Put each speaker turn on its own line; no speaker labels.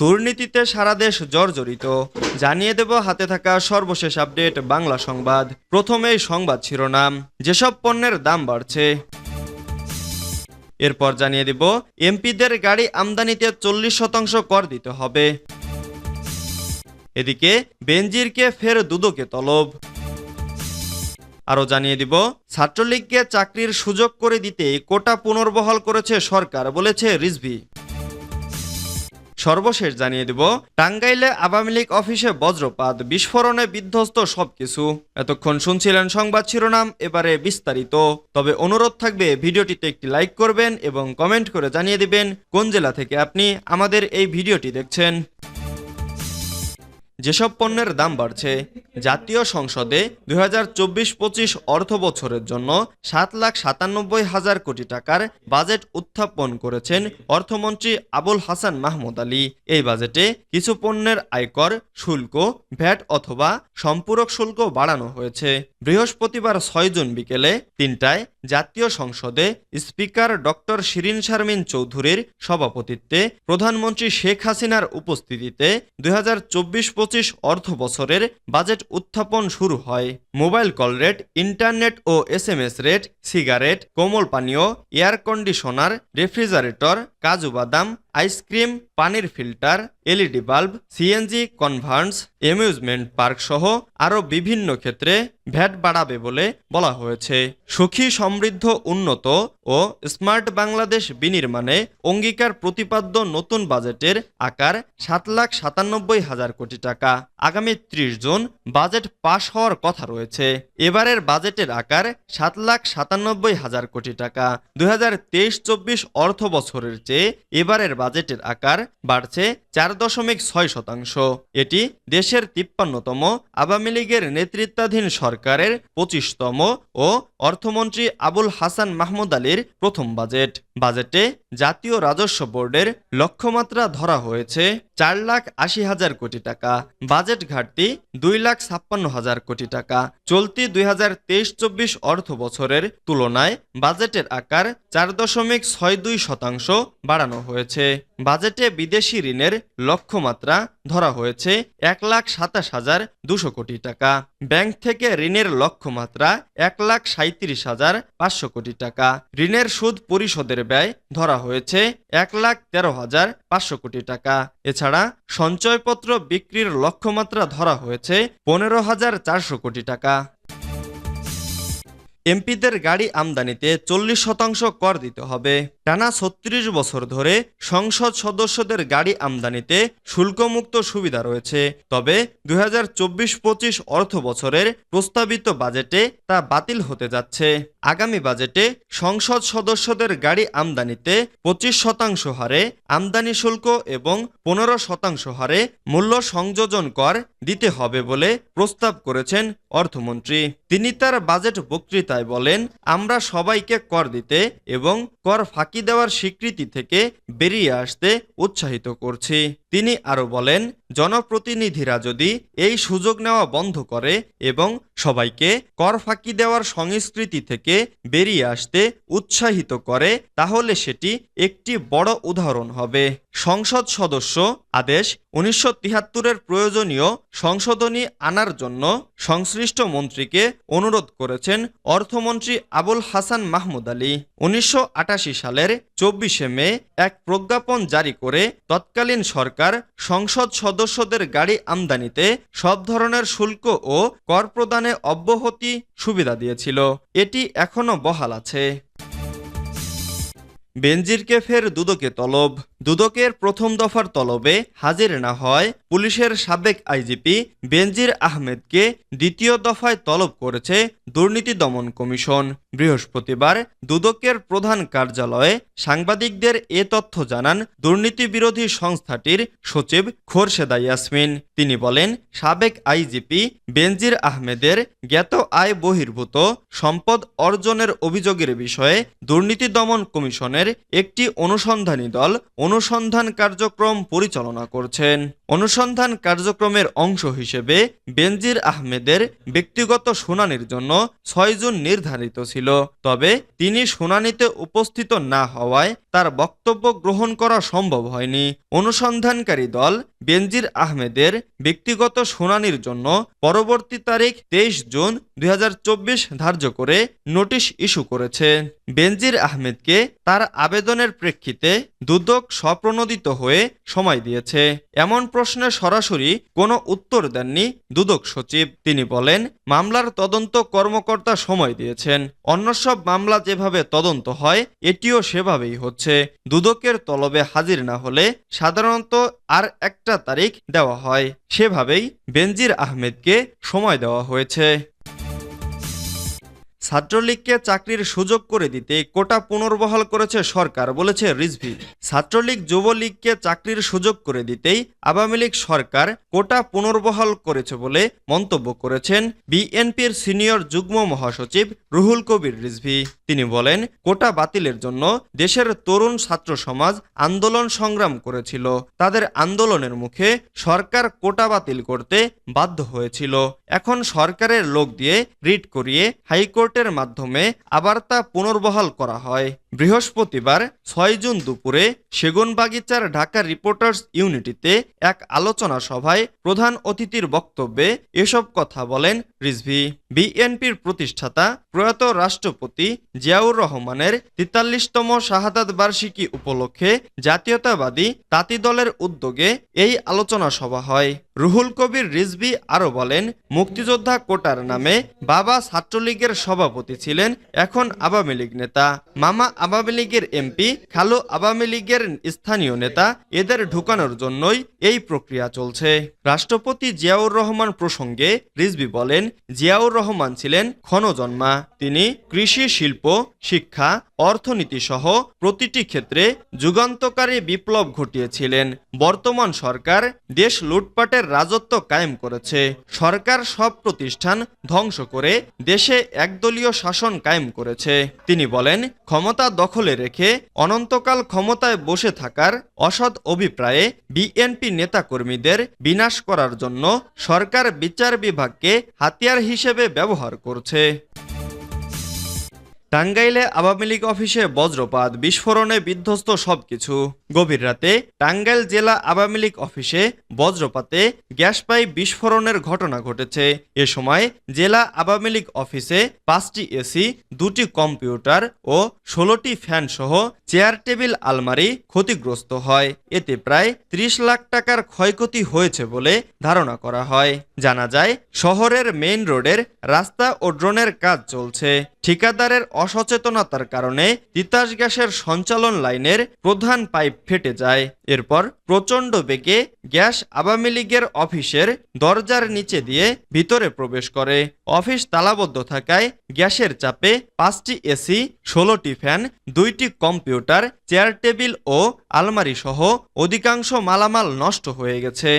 দুর্নীতিতে সারা দেশ জর্জরিত জানিয়ে দেব হাতে থাকা সর্বশেষ আপডেট বাংলা সংবাদ প্রথমেই সংবাদ শিরোনাম যেসব পণ্যের দাম বাড়ছে এরপর জানিয়ে দেব এমপিদের গাড়ি আমদানিতে চল্লিশ শতাংশ কর দিতে হবে এদিকে বেনজিরকে ফের দুদকে তলব আরও জানিয়ে দিব ছাত্রলীগকে চাকরির সুযোগ করে দিতে কোটা পুনর্বহাল করেছে সরকার বলেছে রিজভি সর্বশেষ জানিয়ে দেব টাঙ্গাইলে আওয়ামী লীগ অফিসে বজ্রপাত বিস্ফোরণে বিধ্বস্ত সবকিছু এতক্ষণ শুনছিলেন সংবাদ শিরোনাম এবারে বিস্তারিত তবে অনুরোধ থাকবে ভিডিওটিতে একটি লাইক করবেন এবং কমেন্ট করে জানিয়ে দিবেন কোন জেলা থেকে আপনি আমাদের এই ভিডিওটি দেখছেন যেসব পণ্যের দাম বাড়ছে জাতীয় সংসদে দুই হাজার চব্বিশ পঁচিশ অর্থ বছরের জন্য সাত লাখ সাতানব্বই হাজার কোটি টাকার বাজেট উত্থাপন করেছেন অর্থমন্ত্রী আবুল হাসান মাহমুদ আলী এই বাজেটে কিছু পণ্যের আয়কর শুল্ক ভ্যাট অথবা সম্পূরক শুল্ক বাড়ানো হয়েছে বৃহস্পতিবার ছয় জুন বিকেলে তিনটায় জাতীয় সংসদে স্পিকার ডক্টর শিরিন শারমিন চৌধুরীর সভাপতিত্বে প্রধানমন্ত্রী শেখ হাসিনার উপস্থিতিতে দুই হাজার চব্বিশ পঁচিশ অর্থ বছরের বাজেট উত্থাপন শুরু হয় মোবাইল কল রেট ইন্টারনেট ও S M S rate cigarette কোমল পানীয় এয়ার কন্ডিশনার রেফ্রিজারেটর কাজু বাদাম আইসক্রিম পানির filter LED bulb CNG converse amusement park সহ আরও বিভিন্ন ক্ষেত্রে ভ্যাট বাড়াবে বলে বলা হয়েছে সুখী সমৃদ্ধ উন্নত ও স্মার্ট বাংলাদেশ বিনির্মাণে অঙ্গীকার প্রতিপাদ্য নতুন বাজেটের আকার সাত লাখ সাতানব্বই হাজার কোটি টাকা আগামী ত্রিশ জুন বাজেট পাশ হওয়ার কথা রয়েছে এবারের বাজেটের আকার সাত লাখ সাতানব্বই হাজার কোটি টাকা দুই হাজার তেইশ চব্বিশ অর্থ বছরের চেয়ে এবারের বাজেটের আকার বাড়ছে চার দশমিক ছয় শতাংশ এটি দেশের তিপ্পান্নতম আওয়ামী লীগের নেতৃত্বাধীন সরকারের পঁচিশতম ও অর্থমন্ত্রী আবুল হাসান মাহমুদ আলীর প্রথম বাজেট বাজেটে জাতীয় রাজস্ব বোর্ডের লক্ষ্যমাত্রা ধরা হয়েছে চার লাখ আশি হাজার কোটি টাকা বাজেট ঘাটতি দুই লাখ ছাপ্পান্ন হাজার কোটি টাকা চলতি দুই হাজার তেইশ চব্বিশ অর্থ বছরের তুলনায় বাজেটের আকার চার দশমিক ছয় দুই শতাংশ বাড়ানো হয়েছে বাজেটে বিদেশি ঋণের লক্ষ্যমাত্রা ধরা হয়েছে এক লাখ সাতাশ হাজার দুশো কোটি টাকা ব্যাংক থেকে ঋণের লক্ষ্যমাত্রা এক লাখ সাঁত্রিশ হাজার পাঁচশো কোটি টাকা ঋণের সুদ পরিশোধের ব্যয় ধরা হয়েছে এক লাখ তেরো হাজার পাঁচশো কোটি টাকা এছাড়া সঞ্চয়পত্র বিক্রির লক্ষ্যমাত্রা ধরা হয়েছে পনেরো হাজার চারশো কোটি টাকা এমপিদের গাড়ি আমদানিতে চল্লিশ শতাংশ কর দিতে হবে টানা ছত্রিশ বছর ধরে সংসদ সদস্যদের গাড়ি আমদানিতে শুল্কমুক্ত সুবিধা রয়েছে তবে দু হাজার চব্বিশ পঁচিশ অর্থ বছরের প্রস্তাবিত বাজেটে তা বাতিল হতে যাচ্ছে আগামী বাজেটে সংসদ সদস্যদের গাড়ি আমদানিতে পঁচিশ শতাংশ হারে আমদানি শুল্ক এবং পনেরো শতাংশ হারে মূল্য সংযোজন কর দিতে হবে বলে প্রস্তাব করেছেন অর্থমন্ত্রী তিনি তার বাজেট বক্তৃতায় বলেন আমরা সবাইকে কর দিতে এবং কর ফাঁকি দেওয়ার স্বীকৃতি থেকে বেরিয়ে আসতে উৎসাহিত করছি তিনি আরও বলেন জনপ্রতিনিধিরা যদি এই সুযোগ নেওয়া বন্ধ করে এবং সবাইকে কর ফাঁকি দেওয়ার সংস্কৃতি থেকে বেরিয়ে আসতে উৎসাহিত করে তাহলে সেটি একটি বড় উদাহরণ হবে সংসদ সদস্য আদেশ উনিশশো তিহাত্তরের প্রয়োজনীয় সংশোধনী আনার জন্য সংশ্লিষ্ট সংশ্লিষ্ট মন্ত্রীকে অনুরোধ করেছেন অর্থমন্ত্রী আবুল হাসান মাহমুদ আলী উনিশশো সালের চব্বিশে মে এক প্রজ্ঞাপন জারি করে তৎকালীন সরকার সংসদ সদস্যদের গাড়ি আমদানিতে সব ধরনের শুল্ক ও কর প্রদানে অব্যাহতি সুবিধা দিয়েছিল এটি এখনও বহাল আছে বেনজিরকে ফের দুদকে তলব দুদকের প্রথম দফার তলবে হাজির না হয় পুলিশের সাবেক আইজিপি বেনজির আহমেদকে দ্বিতীয় দফায় তলব করেছে দুর্নীতি দমন কমিশন বৃহস্পতিবার দুদকের প্রধান কার্যালয়ে সাংবাদিকদের এ তথ্য জানান দুর্নীতি বিরোধী সংস্থাটির সচিব খোরশেদা ইয়াসমিন তিনি বলেন সাবেক আইজিপি বেনজির আহমেদের জ্ঞাত আয় বহির্ভূত সম্পদ অর্জনের অভিযোগের বিষয়ে দুর্নীতি দমন কমিশনের একটি অনুসন্ধানী দল অনুসন্ধান কার্যক্রম পরিচালনা করছেন অনুসন্ধান কার্যক্রমের অংশ হিসেবে বেনজির আহমেদের ব্যক্তিগত শুনানির জন্য ছয় জুন নির্ধারিত ছিল তবে তিনি শুনানিতে উপস্থিত না হওয়ায় তার বক্তব্য গ্রহণ করা সম্ভব হয়নি অনুসন্ধানকারী দল বেনজির আহমেদের ব্যক্তিগত শুনানির জন্য পরবর্তী তারিখ তেইশ জুন দুই ধার্য করে নোটিশ ইস্যু করেছে বেনজির আহমেদকে তার আবেদনের প্রেক্ষিতে দুদক স্বপ্রণোদিত হয়ে সময় দিয়েছে এমন প্রশ্নে সরাসরি কোনো উত্তর দেননি দুদক সচিব তিনি বলেন মামলার তদন্ত কর্মকর্তা সময় দিয়েছেন অন্য সব মামলা যেভাবে তদন্ত হয় এটিও সেভাবেই হচ্ছে দুদকের তলবে হাজির না হলে সাধারণত আর একটা তারিখ দেওয়া হয় সেভাবেই বেনজির আহমেদকে সময় দেওয়া হয়েছে ছাত্রলীগকে চাকরির সুযোগ করে দিতে কোটা পুনর্বহাল করেছে সরকার বলেছে রিজভি ছাত্রলীগ যুবলীগকে চাকরির সুযোগ করে দিতেই আওয়ামী লীগ সরকার কোটা পুনর্বহাল করেছে বলে মন্তব্য করেছেন বিএনপির সিনিয়র যুগ্ম মহাসচিব রুহুল কবির রিজভি তিনি বলেন কোটা বাতিলের জন্য দেশের তরুণ ছাত্র সমাজ আন্দোলন সংগ্রাম করেছিল তাদের আন্দোলনের মুখে সরকার কোটা বাতিল করতে বাধ্য হয়েছিল এখন সরকারের লোক দিয়ে রিট করিয়ে হাইকোর্ট রিপোর্টের মাধ্যমে আবার তা পুনর্বহাল করা হয় বৃহস্পতিবার ছয় জুন দুপুরে সেগুনবাগিচার ঢাকা রিপোর্টার্স ইউনিটিতে এক আলোচনা সভায় প্রধান অতিথির বক্তব্যে এসব কথা বলেন রিজভি বিএনপির প্রতিষ্ঠাতা প্রয়াত রাষ্ট্রপতি জিয়াউর রহমানের তেতাল্লিশতম শাহাদাত বার্ষিকী উপলক্ষে জাতীয়তাবাদী তাঁতি দলের উদ্যোগে এই আলোচনা সভা হয় রুহুল কবির রিজভি আরও বলেন মুক্তিযোদ্ধা কোটার নামে বাবা ছাত্রলীগের সভা সভাপতি ছিলেন এখন আওয়ামী লীগ নেতা মামা আওয়ামী লীগের এমপি খালো আওয়ামী লীগের স্থানীয় নেতা এদের ঢুকানোর জন্যই এই প্রক্রিয়া চলছে রাষ্ট্রপতি জিয়াউর রহমান প্রসঙ্গে রিজবি বলেন জিয়াউর রহমান ছিলেন ক্ষণজন্মা তিনি কৃষি শিল্প শিক্ষা অর্থনীতিসহ প্রতিটি ক্ষেত্রে যুগান্তকারী বিপ্লব ঘটিয়েছিলেন বর্তমান সরকার দেশ লুটপাটের রাজত্ব কায়েম করেছে সরকার সব প্রতিষ্ঠান ধ্বংস করে দেশে একদলীয় শাসন কায়েম করেছে তিনি বলেন ক্ষমতা দখলে রেখে অনন্তকাল ক্ষমতায় বসে থাকার অসৎ অভিপ্রায়ে বিএনপি নেতাকর্মীদের বিনাশ করার জন্য সরকার বিচার বিভাগকে হাতিয়ার হিসেবে ব্যবহার করছে টাঙ্গাইলে আওয়ামী লীগ অফিসে বজ্রপাত বিস্ফোরণে বিধ্বস্ত সবকিছু গভীর রাতে টাঙ্গাইল জেলা আওয়ামী লীগ অফিসে বজ্রপাতে গ্যাস পাই বিস্ফোরণের ঘটনা ঘটেছে এ সময় জেলা আওয়ামী লীগ অফিসে পাঁচটি এসি দুটি কম্পিউটার ও ষোলোটি ফ্যান সহ চেয়ার টেবিল আলমারি ক্ষতিগ্রস্ত হয় এতে প্রায় ৩০ লাখ টাকার ক্ষয়ক্ষতি হয়েছে বলে ধারণা করা হয় জানা যায় শহরের মেইন রোডের রাস্তা ও ড্রোনের কাজ চলছে ঠিকাদারের অসচেতনতার কারণে তিতাস গ্যাসের সঞ্চালন লাইনের প্রধান পাইপ ফেটে যায় এরপর প্রচণ্ড বেগে গ্যাস আওয়ামী লীগের অফিসের দরজার নিচে দিয়ে ভিতরে প্রবেশ করে অফিস তালাবদ্ধ থাকায় গ্যাসের চাপে পাঁচটি এসি ষোলোটি ফ্যান দুইটি কম্পিউটার চেয়ার টেবিল ও আলমারি সহ অধিকাংশ মালামাল নষ্ট হয়ে গেছে